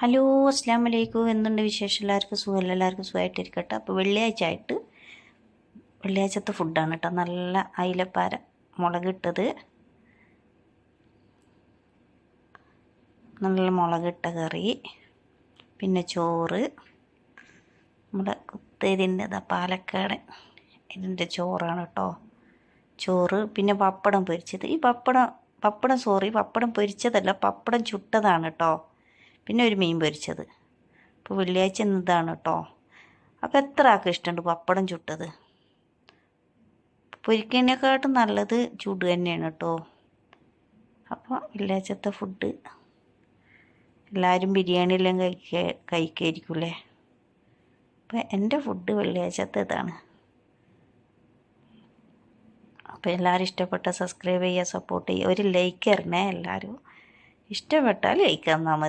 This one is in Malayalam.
ഹലോ അസ്ലാം വലൈക്കും എന്തുണ്ട് വിശേഷം? എല്ലാവർക്കും സുഖമല്ല എല്ലാവർക്കും സുഖമായിട്ടിരിക്കട്ടെ അപ്പോൾ വെള്ളിയാഴ്ച ആയിട്ട് വെള്ളിയാഴ്ചത്തെ ഫുഡാണ് കേട്ടോ. നല്ല അയിലപ്പാര മുളകിട്ടത്. നല്ല മുളകിട്ട കറി. പിന്നെ ചോറ്. നമ്മുടെ കുത്തേരിന്റെ പാലക്കാട് ഇതിന്റെ ചോറാണ് കേട്ടോ. ചോറ് പിന്നെ പപ്പടം പൊരിച്ചത്. ഈ പപ്പടം പപ്പടം സോറി പപ്പടം പൊരിച്ചതല്ല പപ്പടം ചുട്ടതാണ് കേട്ടോ. പിന്നെ ഒരു മീൻ പൊരിച്ചത്. അപ്പോൾ വെള്ളിയാഴ്ച എന്നതാണ് കേട്ടോ അപ്പോൾ എത്ര ആൾക്ക് ഇഷ്ടമുണ്ട് പപ്പടം ചുട്ടത്? പൊരിക്കുന്നതിനെക്കാട്ടും നല്ലത് ചൂട് തന്നെയാണ് കേട്ടോ അപ്പോൾ വെള്ളിയാഴ്ചത്തെ ഫുഡ് എല്ലാവരും ബിരിയാണി എല്ലാം കഴിക്ക കഴിക്കായിരിക്കൂലേ അപ്പോൾ എന്റെ ഫുഡ് വെള്ളിയാഴ്ചത്തെ ഇതാണ്. അപ്പോൾ എല്ലാവരും ഇഷ്ടപ്പെട്ട സബ്സ്ക്രൈബ് ചെയ്യുക സപ്പോർട്ട് ചെയ്യുക. ഒരു ലൈക്ക് തരണേ എല്ലാവരും ഇഷ്ടപ്പെട്ടാൽ ലൈക്ക് തന്നാൽ മതി.